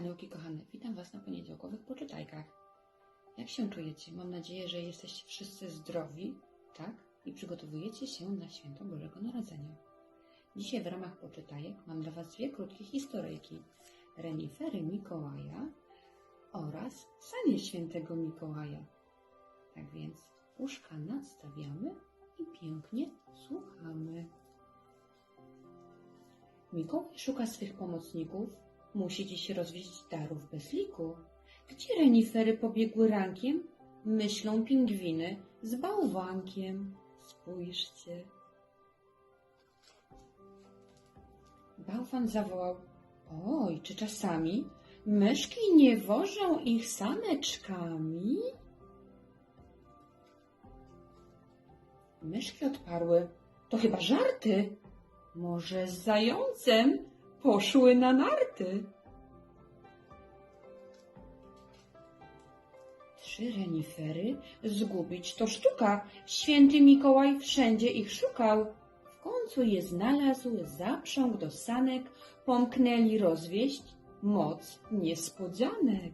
aniołki kochane, witam Was na poniedziałkowych poczytajkach. Jak się czujecie? Mam nadzieję, że jesteście wszyscy zdrowi, tak? I przygotowujecie się na święto Bożego Narodzenia. Dzisiaj w ramach poczytajek mam dla Was dwie krótkie historyjki. Renifery Mikołaja oraz sanie świętego Mikołaja. Tak więc uszka nadstawiamy i pięknie słuchamy. Mikołaj szuka swych pomocników, musi dziś rozwieść darów bez liku. Gdzie renifery pobiegły rankiem? Myślą pingwiny z bałwankiem. Spójrzcie. Bałwan zawołał. Oj, czy czasami myszki nie wożą ich saneczkami? Myszki odparły. To chyba żarty. Może z zającem poszły na narty. Trzy renifery zgubić to sztuka. Święty Mikołaj wszędzie ich szukał. W końcu je znalazł, zaprząg do sanek, pomknęli rozwieść. Moc niespodzianek.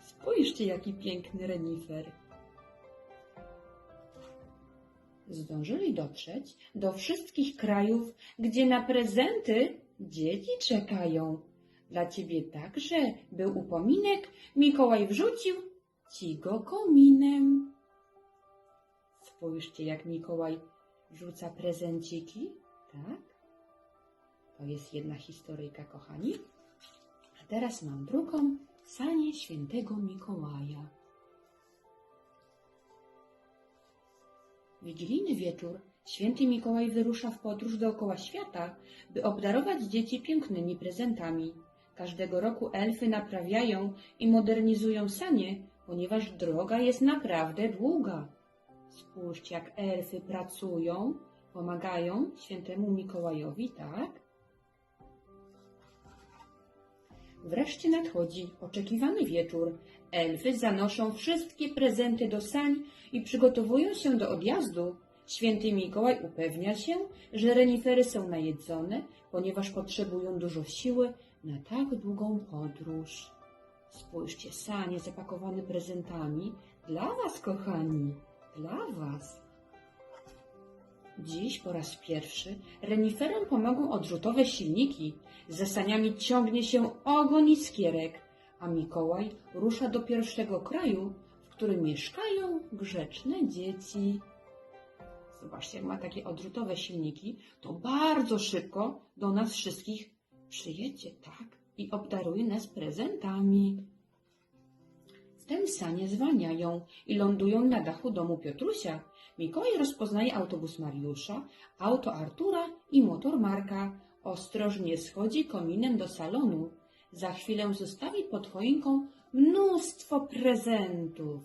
Spójrzcie, jaki piękny renifer. Zdążyli dotrzeć do wszystkich krajów, gdzie na prezenty dzieci czekają. Dla ciebie także był upominek, Mikołaj wrzucił ci go kominem. Spójrzcie, jak Mikołaj wrzuca prezenciki, tak? To jest jedna historyjka, kochani. A teraz mam drugą, sanie świętego Mikołaja. Wigilijny wieczór święty Mikołaj wyrusza w podróż dookoła świata, by obdarować dzieci pięknymi prezentami. Każdego roku elfy naprawiają i modernizują sanie, ponieważ droga jest naprawdę długa. Spójrzcie, jak elfy pracują, pomagają świętemu Mikołajowi, tak? Wreszcie nadchodzi oczekiwany wieczór. Elfy zanoszą wszystkie prezenty do sań i przygotowują się do odjazdu. Święty Mikołaj upewnia się, że renifery są najedzone, ponieważ potrzebują dużo siły na tak długą podróż. Spójrzcie, sanie zapakowane prezentami. Dla was, kochani, dla was. Dziś po raz pierwszy reniferom pomogą odrzutowe silniki. Za saniami ciągnie się ogon iskierek, a Mikołaj rusza do pierwszego kraju, w którym mieszkają grzeczne dzieci. Zobaczcie, jak ma takie odrzutowe silniki, to bardzo szybko do nas wszystkich przyjedzie, tak? I obdaruje nas prezentami. Wtem sanie zwalniają i lądują na dachu domu Piotrusia. Mikołaj rozpoznaje autobus Mariusza, auto Artura i motor Marka. Ostrożnie schodzi kominem do salonu. Za chwilę zostawi pod choinką mnóstwo prezentów.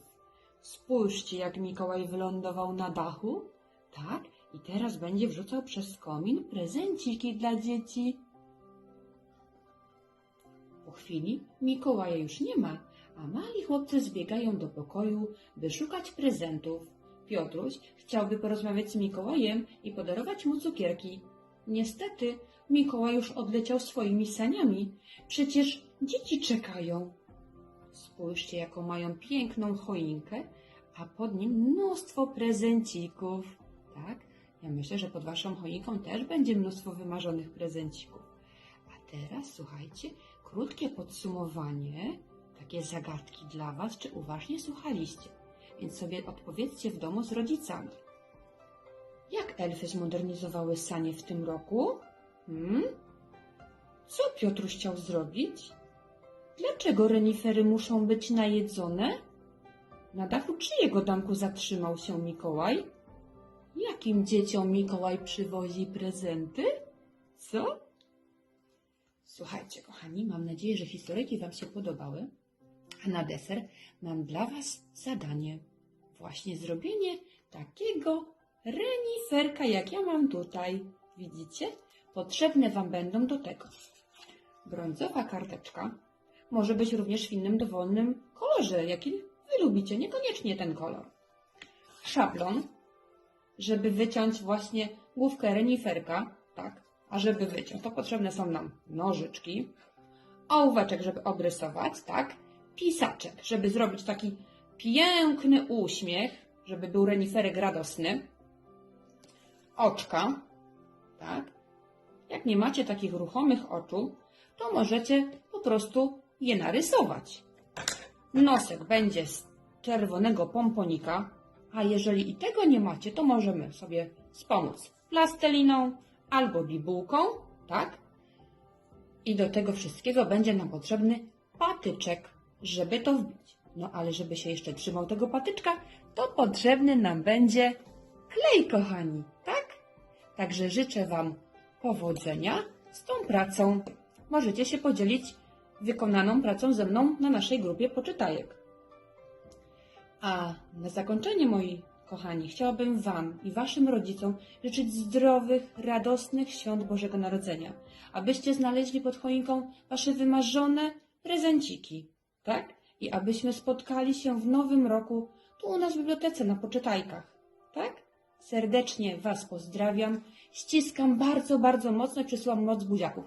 Spójrzcie, jak Mikołaj wylądował na dachu. Tak, i teraz będzie wrzucał przez komin prezenciki dla dzieci. Po chwili Mikołaja już nie ma, a mali chłopcy zbiegają do pokoju, by szukać prezentów. Piotruś chciałby porozmawiać z Mikołajem i podarować mu cukierki. Niestety, Mikołaj już odleciał swoimi saniami. Przecież dzieci czekają. Spójrzcie, jaką mają piękną choinkę, a pod nim mnóstwo prezencików. Tak? Ja myślę, że pod waszą choinką też będzie mnóstwo wymarzonych prezencików. A teraz słuchajcie, krótkie podsumowanie, takie zagadki dla was, czy uważnie słuchaliście. Więc sobie odpowiedzcie w domu z rodzicami. Jak elfy zmodernizowały sanie w tym roku? Hmm? Co Piotruś chciał zrobić? Dlaczego renifery muszą być najedzone? Na dachu czyjego domku zatrzymał się Mikołaj? Jakim dzieciom Mikołaj przywozi prezenty? Co? Słuchajcie, kochani, mam nadzieję, że historyjki Wam się podobały. A na deser mam dla Was zadanie. Właśnie zrobienie takiego reniferka, jak ja mam tutaj. Widzicie? Potrzebne Wam będą do tego brązowa karteczka. Może być również w innym dowolnym kolorze, jaki Wy lubicie, niekoniecznie ten kolor. Szablon, żeby wyciąć właśnie główkę reniferka, tak? A żeby wyciąć, to potrzebne są nam nożyczki, ołóweczek, żeby obrysować, tak? Pisaczek, żeby zrobić taki piękny uśmiech, żeby był reniferek radosny. Oczka, tak? Jak nie macie takich ruchomych oczu, to możecie po prostu je narysować. Nosek będzie z czerwonego pomponika, a jeżeli i tego nie macie, to możemy sobie wspomóc plastelinią albo bibułką, tak? I do tego wszystkiego będzie nam potrzebny patyczek, żeby to wbić. No ale żeby się jeszcze trzymał tego patyczka, to potrzebny nam będzie klej, kochani, tak? Także życzę Wam powodzenia z tą pracą. Możecie się podzielić wykonaną pracą ze mną na naszej grupie poczytajek. A na zakończenie, moi kochani, chciałabym Wam i Waszym rodzicom życzyć zdrowych, radosnych świąt Bożego Narodzenia, abyście znaleźli pod choinką Wasze wymarzone prezenciki, tak? I abyśmy spotkali się w nowym roku tu u nas w bibliotece na poczytajkach, tak? Serdecznie Was pozdrawiam, ściskam bardzo, bardzo mocno i przesyłam moc buziaków.